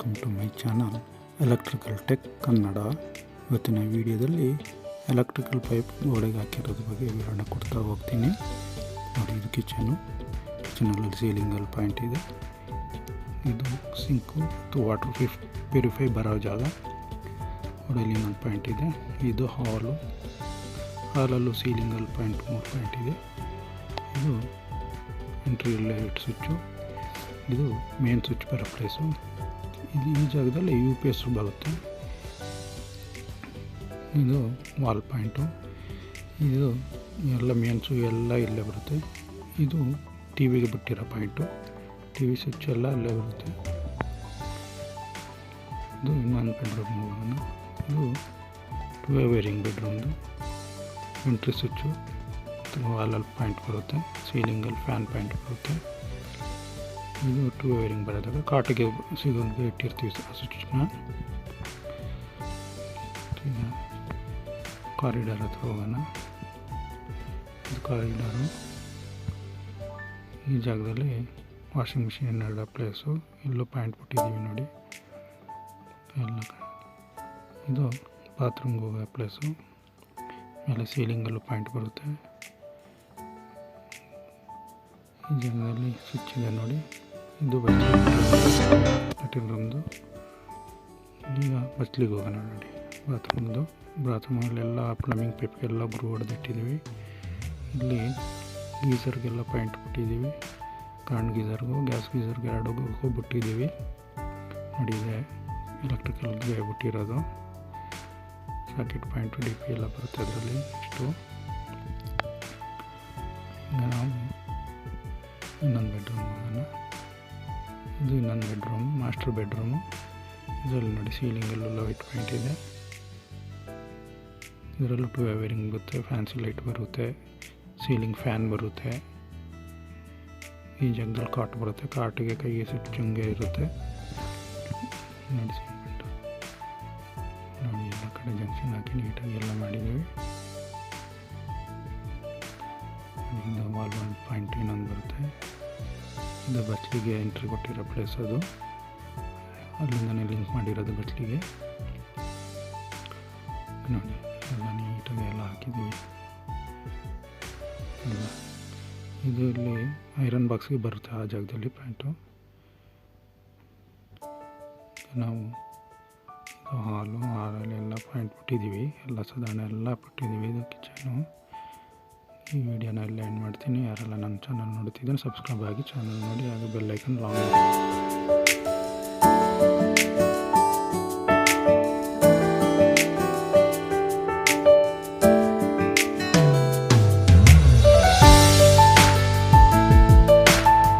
Welcome to my channel electrical tech Kannada. ಇವತ್ತಿನ ವಿಡಿಯೋದಲ್ಲಿ electrical pipe ಗೋಡೆಗೆ ಹಾಕಿರೋದ್ರ ಬಗ್ಗೆ ವಿವರಣೆ ಕೊಡ್ತಾ ಹೋಗ್ತೀನಿ. ನೋಡಿ, ಇದು ಕಿಚನು. ಕಿಚನಲ್ಲಿ ಸೀಲಿಂಗಲ್ಲಿ ಪಾಯಿಂಟ್ ಇದೆ. ಇದು ಸಿಂಕು ಮತ್ತು ವಾಟರ್ ಫಿಫ್ ಪ್ಯೂರಿಫೈ ಬರೋ ಜಾಗ. ಗೋಡೆಯಲ್ಲಿ ಇನ್ನೊಂದು ಪಾಯಿಂಟ್ ಇದೆ. ಇದು ಹಾಲು. ಹಾಲಲ್ಲೂ ಸೀಲಿಂಗಲ್ಲಿ ಪಾಯಿಂಟ್ ಮೂರು ಪಾಯಿಂಟ್ ಇದೆ. ಇದು ಎಂಟ್ರಿ ಲೈಟ್ ಸ್ವಿಚ್ಚು. ಇದು ಮೇನ್ ಸ್ವಿಚ್ ಬರೋ ಪ್ಲೇಸು. ಇದು ಈ ಜಾಗದಲ್ಲಿ ಯು ಪಿ ಎಸ್ ಬರುತ್ತೆ. ಇದು ವಾಲ್ ಪಾಯಿಂಟು ಇದು ಎಲ್ಲ ಮೇನ್ಸು ಎಲ್ಲ ಇಲ್ಲೇ ಬರುತ್ತೆ. ಇದು ಟಿ ವಿಗೆ ಬಿಟ್ಟಿರೋ ಪಾಯಿಂಟು ಟಿ ವಿ ಸ್ವಿಚ್ ಎಲ್ಲ ಅಲ್ಲೇ ಬರುತ್ತೆ. ಇದು ಇನ್ನೊಂದು ಬೆಡ್ರೂಮ್ ಹೋಗೋಣ ಇದು ಟು ವೇರಿಂಗ್ ಬೆಡ್ರೂಮ್ದು ಎಂಟ್ರಿ ಸ್ವಿಚ್ಚು ವಾಲಲ್ಲಿ ಪಾಯಿಂಟ್ ಬರುತ್ತೆ. ಸೀಲಿಂಗಲ್ಲಿ ಫ್ಯಾನ್ ಪಾಯಿಂಟ್ ಬರುತ್ತೆ. ಇದು ಟೂ ವೈರಿಂಗ್ ಬರೋದಾಗ ಕಾಟಿಗೆ ಸಿಗೋಂಗೆ ಇಟ್ಟಿರ್ತೀವಿ ಸರ್ ಸ್ವಿಚ್ನ ಈಗ ಕಾರಿಡಾರ್ ಹತ್ರ ಹೋಗೋಣ. ಇದು ಕಾರಿಡಾರು ಈ ಜಾಗದಲ್ಲಿ ವಾಷಿಂಗ್ ಮಿಷಿನ್ ಇಡೋ ಪ್ಲೇಸು ಇಲ್ಲೂ ಪಾಯಿಂಟ್ ಬಿಟ್ಟಿದ್ದೀವಿ ನೋಡಿ. ಎಲ್ಲ ಇದು ಬಾತ್ರೂಮ್ಗೆ ಹೋಗೋ ಪ್ಲೇಸು ಮೇಲೆ ಸೀಲಿಂಗಲ್ಲೂ ಪಾಯಿಂಟ್ ಬರುತ್ತೆ. ಈ ಜಾಗದಲ್ಲಿ ಸ್ವಿಚ್ ಇದೆ ನೋಡಿ. ಇದು ಲೆಟಿನ್ ರೂಮ್ದು ಈಗ ಬಚ್ಲಿಗೆ ಹೋಗೋಣ ನೋಡಿ. ಬಾತ್ರೂಮ್ದು ಬಾತ್ರೂಮಲ್ಲೆಲ್ಲ ಪ್ಲಮ್ಮಿಂಗ್ ಪೈಪ್ಗೆಲ್ಲ ಗ್ರೂ ಹೊಡೆದಿಟ್ಟಿದ್ದೀವಿ ಇಲ್ಲಿ ಗೀಸರ್ಗೆಲ್ಲ ಪಾಯಿಂಟ್ ಬಿಟ್ಟಿದ್ದೀವಿ. ಕರೆಂಟ್ ಗೀಸರ್ಗೂ ಗ್ಯಾಸ್ ಗೀಸರ್ಗೆ ಎರಡಕ್ಕೂ ಬಿಟ್ಟಿದ್ದೀವಿ ನೋಡಿ ಇದೆ. ಎಲೆಕ್ಟ್ರಿಕಲ್ಗೆ ಬಿಟ್ಟಿರೋದು. ಸಾಕೆಟ್ ಪಾಯಿಂಟ್ ಡಿ ಪಿ ಎಲ್ಲ ಬರುತ್ತೆ ಅದರಲ್ಲಿ. ಇಷ್ಟು. ಇನ್ನೊಂದು ಬೆಡ್ರೂಮ್ ಹೋಗೋಣ. ಇದು ಇನ್ನೊಂದು ಬೆಡ್ರೂಮ್, ಮಾಸ್ಟರ್ ಬೆಡ್ರೂಮು. ಇದರಲ್ಲಿ ನೋಡಿ ಸೀಲಿಂಗಲ್ಲೆಲ್ಲ ವೈಟ್ ಪಾಯಿಂಟ್ ಇದೆ. ಇದರಲ್ಲೂ ಟು ವೇರಿಂಗ್ ಬರುತ್ತೆ ಫ್ಯಾನ್ಸಿ ಲೈಟ್ ಬರುತ್ತೆ ಸೀಲಿಂಗ್ ಫ್ಯಾನ್ ಬರುತ್ತೆ. ಈ ಜಾಗದಲ್ಲಿ ಕಾಟ್ ಬರುತ್ತೆ ಕಾಟಿಗೆ ಕೈಗೆ ಸ್ವಿಚ್ಚಂಗೆ ಇರುತ್ತೆ. ನೋಡಿ ನೋಡಿ ಎಲ್ಲ ಕಡೆ ಜಂಕ್ಷನ್ ಹಾಕಿ ನೀಟಾಗಿ ಎಲ್ಲ ಇದು ಬಚ್ಲಿಗೆ ಎಂಟ್ರಿ ಕೊಟ್ಟಿರೋ ಪ್ಲೇಸ್ ಅದು. ಅಲ್ಲಿಂದನೇ ಲಿಂಕ್ ಮಾಡಿರೋದು ಬಚ್ಲಿಗೆ ನೋಡಿ, ಎಲ್ಲ ನೀಟಾಗಿ ಎಲ್ಲ ಹಾಕಿದ್ದೀವಿ. ಇದು ಇಲ್ಲಿ ಐರನ್ ಬಾಕ್ಸ್ಗೆ ಬರುತ್ತೆ ಆ ಜಾಗದಲ್ಲಿ ಪ್ಯಾಂಟು ನಾವು ಹಾಲು ಹಾಲಲ್ಲಿ ಎಲ್ಲ ಪ್ಯಾಂಟ್ ಬಿಟ್ಟಿದ್ದೀವಿ. ಎಲ್ಲ ಸಾಧಾರಣ ಎಲ್ಲ ಬಿಟ್ಟಿದ್ದೀವಿ ಇದು ಕಿಚನು ಈ ವಿಡಿಯೋನ ಎಲ್ಲ ಎಂಡ್ ಮಾಡ್ತೀನಿ. ಯಾರೆಲ್ಲ ನನ್ನ ಚಾನಲ್ ನೋಡ್ತಿದ್ದೀನಿ ಸಬ್ಸ್ಕ್ರೈಬ್ ಆಗಿ ಚಾನಲ್ ನೋಡಿ, ಹಾಗೆ ಬೆಲ್ಲೈಕನ್ ಲಾಂಗ್